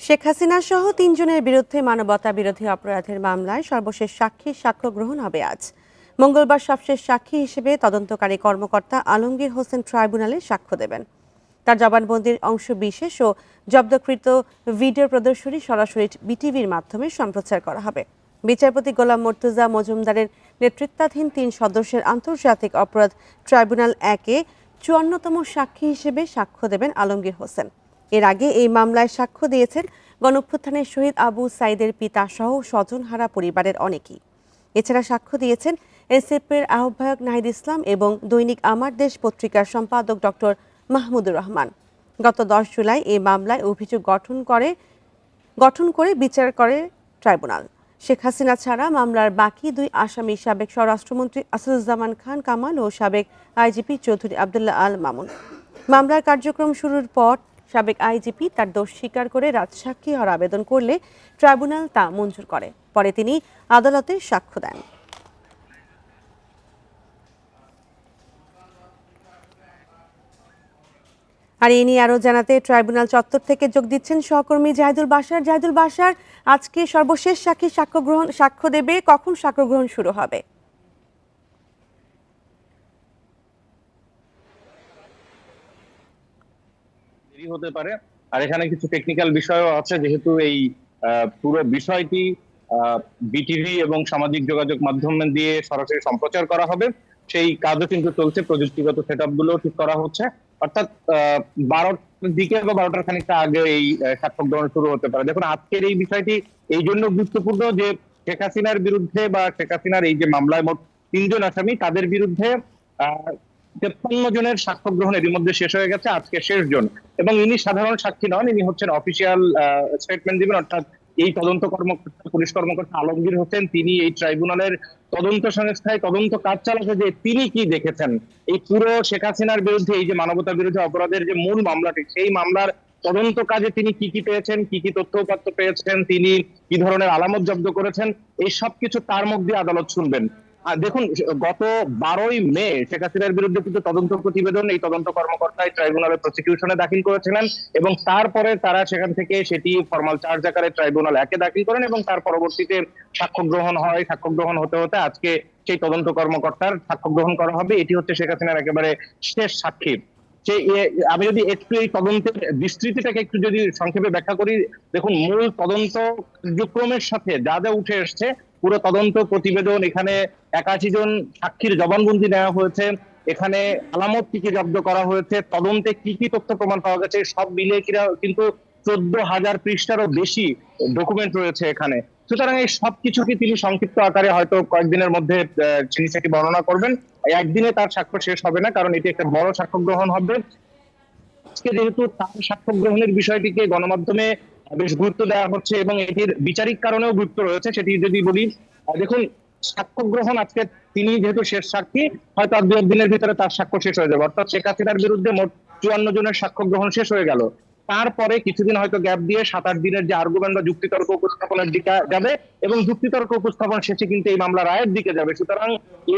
শেখ হাসিনা সহ তিনজনের বিরুদ্ধে মানবতা বিরোধী অপরাধের মামলায় সর্বশেষ সাক্ষীর সাক্ষ্য গ্রহণ হবে আজ। মঙ্গলবার সবশেষ সাক্ষী হিসেবে তদন্তকারী কর্মকর্তা আলমগীর হোসেন ট্রাইব্যুনালে সাক্ষ্য দেবেন। তার জবানবন্দির অংশ বিশেষ ও জব্দকৃত ভিডিও প্রদর্শনী সরাসরি বিটিভির মাধ্যমে সম্প্রচার করা হবে। বিচারপতি গোলাম মর্তুজা মজুমদারের নেতৃত্বাধীন তিন সদস্যের আন্তর্জাতিক অপরাধ ট্রাইব্যুনাল একে চুয়ান্নতম সাক্ষী হিসেবে সাক্ষ্য দেবেন আলমগীর হোসেন। এর আগে এই মামলায় সাক্ষ্য দিয়েছেন গণঅভ্যুত্থানের শহীদ আবু সাইদের পিতা সহ স্বজনহারা পরিবারের অনেকেই। এছাড়া সাক্ষ্য দিয়েছেন এনসিপির আহ্বায়ক নাহিদ ইসলাম এবং দৈনিক আমার দেশ পত্রিকার সম্পাদক ডক্টর মাহমুদুর রহমান। গত দশ জুলাই এই মামলায় অভিযোগ গঠন করে গঠন করে বিচার করে ট্রাইব্যুনাল। শেখ হাসিনা ছাড়া মামলার বাকি দুই আসামি সাবেক স্বরাষ্ট্রমন্ত্রী আসাদুজ্জামান খান কামাল ও সাবেক আইজিপি চৌধুরী আবদুল্লাহ আল মামুন। মামলার কার্যক্রম শুরুর পর সাবেক আইজিপি তার দোষ স্বীকার করে রাজসাক্ষী হওয়ার আবেদন করলে ট্রাইব্যুনাল তা মঞ্জুর করে। পরে তিনি আদালতে সাক্ষ্য দেন। আর এই নিয়ে আরও জানাতে ট্রাইব্যুনাল চত্বর থেকে যোগ দিচ্ছেন সহকর্মী জাহিদুল বাসার জাহিদুল বাসার আজকে সর্বশেষ সাক্ষী সাক্ষ্য গ্রহণ সাক্ষ্য দেবে। কখন সাক্ষ্য গ্রহণ শুরু হবে? হতে পারে। আর এখানে কিছু টেকনিক্যাল বিষয়ও আছে যেহেতু এই পুরো বিষয়টি বিটিভি এবং সামাজিক যোগাযোগ মাধ্যম দিয়ে সরাসরি সম্প্রচার করা হবে। সেই কাজও কিন্তু চলছে প্রযুক্তিগত সেটগুলো ঠিক করা হচ্ছে। অর্থাৎ বারোটার দিকে বা বারোটার খানিকটা আগে এই আহ, সাক্ষ্য গ্রহণ শুরু হতে পারে। দেখুন আজকের এই বিষয়টি এই জন্য গুরুত্বপূর্ণ যে শেখ হাসিনার বিরুদ্ধে বা শেখ হাসিনার এই যে মামলায় মোট তিনজন আসামি তাদের বিরুদ্ধে তেপ্পান্ন জনের সাক্ষ্য গ্রহণ এর মধ্যে শেষ হয়ে গেছে, আজকে শেষ জন। এবং ইনি সাধারণ সাক্ষী নন, ইনি হচ্ছেন অফিসিয়াল স্টেটমেন্ট দিবেন। অর্থাৎ এই তদন্ত কর্মকর্তা, পুলিশ কর্মকর্তা আলমগীর হোসেন, তিনি এই ট্রাইব্যুনালের তদন্ত সংস্থায় তদন্ত কাজ চালাতে যে তিনি কি দেখেছেন, এই পুরো শেখ হাসিনার বিরুদ্ধে, এই যে মানবতা বিরোধী অপরাধের যে মূল মামলাটি সেই মামলার তদন্ত কাজে তিনি কি কি পেয়েছেন, কি কি তথ্য উপাত্ত পেয়েছেন, তিনি কি ধরনের আলামত জব্দ করেছেন, এই সবকিছু তার মধ্যে আদালত শুনবেন। দেখুন, গত বারোই মে শেখ হাসিনার বিরুদ্ধে কিন্তু তদন্ত প্রতিবেদন, এই তদন্ত কর্মকর্তায় ট্রাইব্যুনালের প্রসিকিউশনে দাখিল করেছিলেন এবং তারপরে তারা সেখান থেকে সেটি ফর্মাল চার্জ আকারে ট্রাইব্যুনাল একে দাখিল করেন এবং তার পরবর্তীতে সাক্ষ্য গ্রহণ হয়। সাক্ষ্য গ্রহণ হতে হতে আজকে সেই তদন্ত কর্মকর্তার সাক্ষ্য গ্রহণ করা হবে। এটি হচ্ছে শেখ হাসিনার একেবারে শেষ সাক্ষী। যে আমি যদি একটু এই তদন্তের বিস্তৃতিটাকে একটু যদি সংক্ষেপে ব্যাখ্যা করি, দেখুন, মূল তদন্ত কার্যক্রমের সাথে যা যা উঠে এসছে, পুরো তদন্ত প্রতিবেদন এখানে একাশি জন সাক্ষীর জবানবন্দি নেওয়া হয়েছে। এখানে আলামত কি কি জব্দ করা হয়েছে, তদন্তে কি কি তথ্য প্রমাণ পাওয়া গেছে, সব মিলিয়ে কিনা কিন্তু চোদ্দ হাজার পৃষ্ঠারও বেশি ডকুমেন্ট রয়েছে এখানে। সুতরাং এই সবকিছুকে তিনি সংক্ষিপ্ত আকারে হয়তো কয়েকদিনের মধ্যে তিনি সেটি বর্ণনা করবেন। একদিনে তার সাক্ষ্য শেষ হবে না, কারণ এটি একটা বড় সাক্ষ্য গ্রহণ হবে। আজকে যেহেতু তার সাক্ষ্য গ্রহণের বিষয়টিকে গণমাধ্যমে বেশ গুরুত্ব দেওয়া হচ্ছে এবং এটির বিচারিক কারণেও গুরুত্ব রয়েছে, সেটি যদি বলি দেখুন সাক্ষ্য গ্রহণ আজকে তিনি যেহেতু শেষ সাক্ষী, হয়তো আর দু একদিনের ভিতরে তার সাক্ষ্য শেষ হয়ে যাবে। অর্থাৎ শেখ হাসিনার বিরুদ্ধে মোট চুয়ান্ন জনের সাক্ষ্য গ্রহণ শেষ হয়ে গেল। তারপরে কিছুদিন হয়তো গ্যাপ দিয়ে সাত আট দিনের যে আর্গুমেন্ট বা যুক্তিতর্ক উপস্থাপনের দিকে যাবে এবং যুক্তিতর্ক উপস্থাপন শেষে কিন্তু এই মামলা রায়ের দিকে যাবে। সুতরাং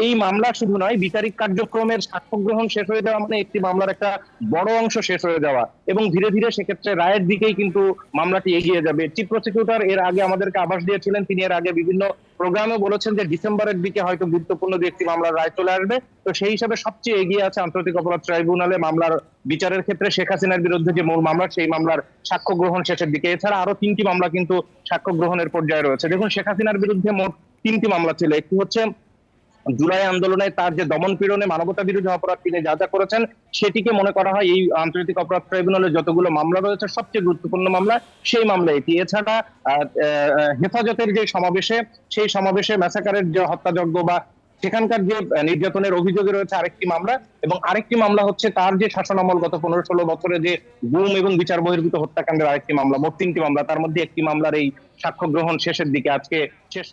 এই মামলা শুধু নয়, বিচারিক কার্যক্রমের সাক্ষ্য গ্রহণ শেষ হয়ে যাওয়া মানে একটি মামলার একটা বড় অংশ শেষ হয়ে যাওয়া। এবং ধীরে ধীরে সেক্ষেত্রে রায়ের দিকেই কিন্তু মামলাটি এগিয়ে যাবে। চিফ প্রসিকিউটর এর আগে আমাদেরকে আভাস দিয়েছিলেন, তিনি এর আগে বিভিন্ন প্রোগ্রামে বলেছেন যে ডিসেম্বরের দিকে হয়তো গুরুত্বপূর্ণ দু মামলার রায় চলে আসবে। তো সেই হিসাবে সবচেয়ে এগিয়ে আছে আন্তর্জাতিক অপরাধ ট্রাইব্যুনালে মামলার বিচারের ক্ষেত্রে শেখ হাসিনার বিরুদ্ধে যে মূল মামলা, সেই মামলার সাক্ষ্য গ্রহণ শেষের দিকে। এছাড়া আরও তিনটি মামলা কিন্তু সাক্ষ্য গ্রহণের পর্যায়ে রয়েছে। দেখুন, শেখ হাসিনার বিরুদ্ধে মোট তিনটি মামলা ছিল। একটি হচ্ছে জুলাই আন্দোলনে তার যে দমন পীড়নে মানবতা বিরোধী অপরাধ তিনি যা যা করেছেন, সেটিকে মনে করা হয় এই আন্তর্জাতিক অপরাধ ট্রাইব্যুনালে যতগুলো মামলা রয়েছে, সবচেয়ে গুরুত্বপূর্ণ মামলা সেই মামলা এটি এছাড়া হেফাজতের যে সমাবেশে, সেই সমাবেশে ম্যাসাকারের যে হত্যাযজ্ঞ বা সেখানকার যে নির্যাতনের অভিযোগে রয়েছে আরেকটি মামলা এবং আরেকটি মামলা হচ্ছে তার যে শাসন আমল গত পনেরো ষোলো বছরে যে গুম এবং বিচার বহির্ভূত হত্যাকাণ্ডের আরেকটি মামলা, মোট তিনটি মামলা। তার মধ্যে একটি মামলার এই সাক্ষ্য গ্রহণ শেষের দিকে, আজকে শেষ